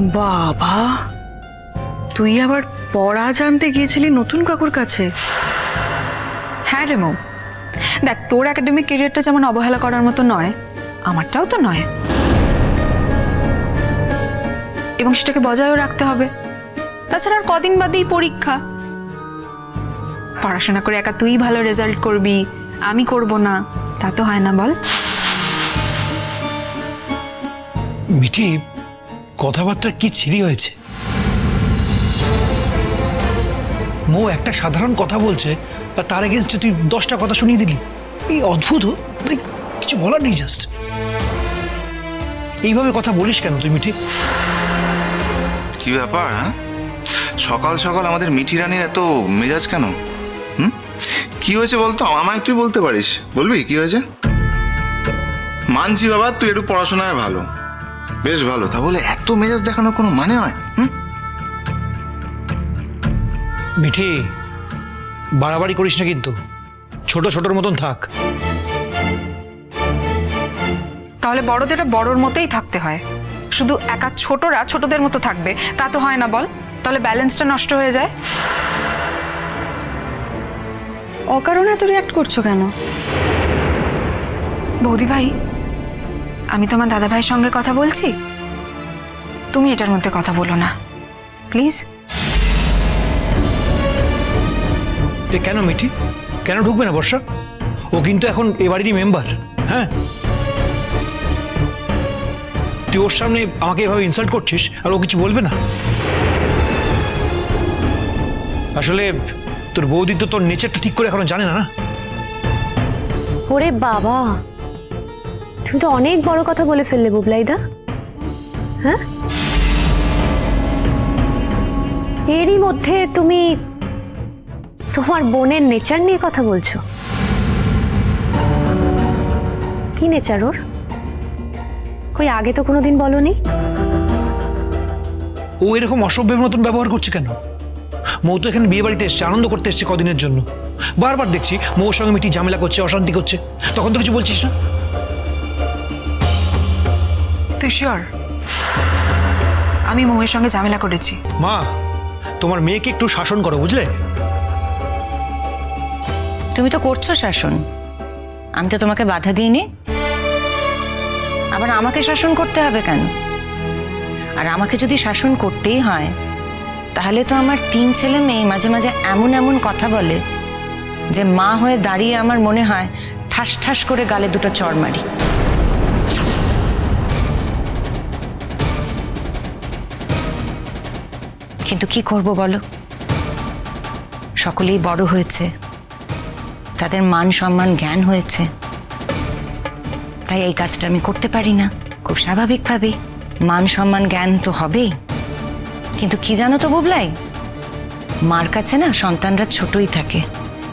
বাবা তুই আবার পড়া জানতে গিয়েছিলি নতুন কাকুর কাছে? হ্যাঁ রে মৌ। দেখ তোর একাডেমিক কেরিয়ারটা যেমন অবহেলা করার মতো নয় আমারটাও তো নয়। এবং সেটাকে বজায়ও রাখতে হবে। তাছাড়া আর কদিন বাদেই পরীক্ষা। পড়াশোনা করে একা তুই ভালো রেজাল্ট করবি আমি করব না তা তো হয় না বল। মিঠি কথাবার্তা কি ছিরি হয়েছে? মো একটা সাধারণ কথা বলছে আর তার এগেনস্টে তুই দশটা কথা শুনিয়ে দিলি। এই অদ্ভুত মানে কিছু বলার নেই জাস্ট এইভাবে কথা বলিস কেন তুই, মিঠি? কি ব্যাপার হ্যাঁ? সকাল সকাল আমাদের মিঠি রানীর এত মেজাজ কেন? হুম? কি হয়েছে বলতো? আমায় তুই বলতে পারিস। বলবি কি হয়েছে? মানছি বাবা, তুই একটু পড়াশোনায় ভালো। বেশ ভালো তা বলে এত মেজাজ দেখানোর কোনো মানে হয়? হুম? মিঠি বাড়াবাড়ি করিস না কিন্তু। ছোট ছোটর মতন থাক। তাহলে বড়দেরও বড়র মতোই থাকতে হয়। শুধু একা ছোটরা ছোটদের মতো থাকবে তা তো হয় না বল। তাহলে ব্যালেন্সটা নষ্ট হয়ে যায়। অকারণে এত রিয়াক্ট করছ কেন? বৌদি ভাই আমি তোমার দাদা ভাইয়ের সঙ্গে কথা বলছি? তুমি এটার মধ্যে কথা বলো না। প্লিজ। কেন মিঠি? কেন ঢুকবে না বর্ষা? ও কিন্তু এখন এ বাড়িরই মেম্বার হ্যাঁ? তুই ওর সামনে আমাকে এভাবে ইনসাল্ট করছিস আর ও কিছু বলবে না? আসলে তোর বৌদি তো তোর নেচারটা ঠিক করে এখনও জানে না না? ওরে বাবা তুমি তো অনেক বড় কথা বলে ফেললে বুবলাইদা। হ্যাঁ? এরই মধ্যে তুমি তোমার বোনের নেচার নিয়ে কথা বলছো। কি নেচার ওর? কই আগে তো কোনোদিন বলনি? ও এরকম অসভ্যের মতন ব্যবহার করছে কেন? মৌ তো এখানে বিয়ে বাড়িতে এসছে, আনন্দ করতে এসছে কদিনের জন্য। বারবার দেখছি মৌর সঙ্গে মিটি ঝামেলা করছে, অশান্তি করছে। তখন তো কিছু বলছিস না? তুই শিওর আমি মৌয়ের সঙ্গে ঝামেলা করেছি। মা তোমার মেয়েকে একটু শাসন করো বুঝলে? তুমি তো করছ শাসন। আমি তো তোমাকে বাধা দিইনি। আবার আমাকে শাসন করতে হবে কেন? আর আমাকে যদি শাসন করতেই হয় তাহলে তো আমার তিন ছেলে মেয়ে মাঝে মাঝে এমন এমন কথা বলে যে মা হয়ে দাঁড়িয়ে আমার মনে হয় ঠাস ঠাস করে গালে দুটো চড় মারি। কিন্তু কি করব বলো? সকলেই বড় হয়েছে। তাদের মান সম্মান, জ্ঞান হয়েছে। তাই এই কাজটা আমি করতে পারি না। খুব স্বাভাবিকভাবেই। মান সম্মান, জ্ঞান তো হবেই। কিন্তু কি জানো তো বুবলাই? মার কাছে না সন্তানরা ছোটই থাকে।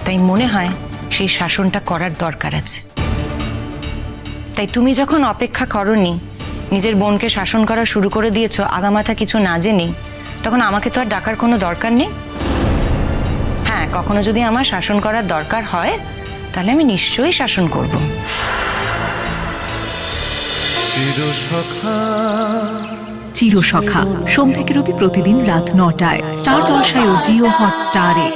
তাই মনে হয় সেই শাসনটা করার দরকার আছে। তাই তুমি যখন অপেক্ষা করনি, নিজের বোনকে শাসন করা শুরু করে দিয়েছ আগামাথা কিছু না জেনে তখন আমাকে তো আর ডাকার কোনো দরকার নেই। হ্যাঁ কখনো যদি আমার শাসন করার দরকার হয় তাহলে আমি নিশ্চয়ই শাসন করব। চিরসখা। সোম থেকে রবি প্রতিদিন রাত নটায়। স্টার জলসায় ও জিও হটস্টারে।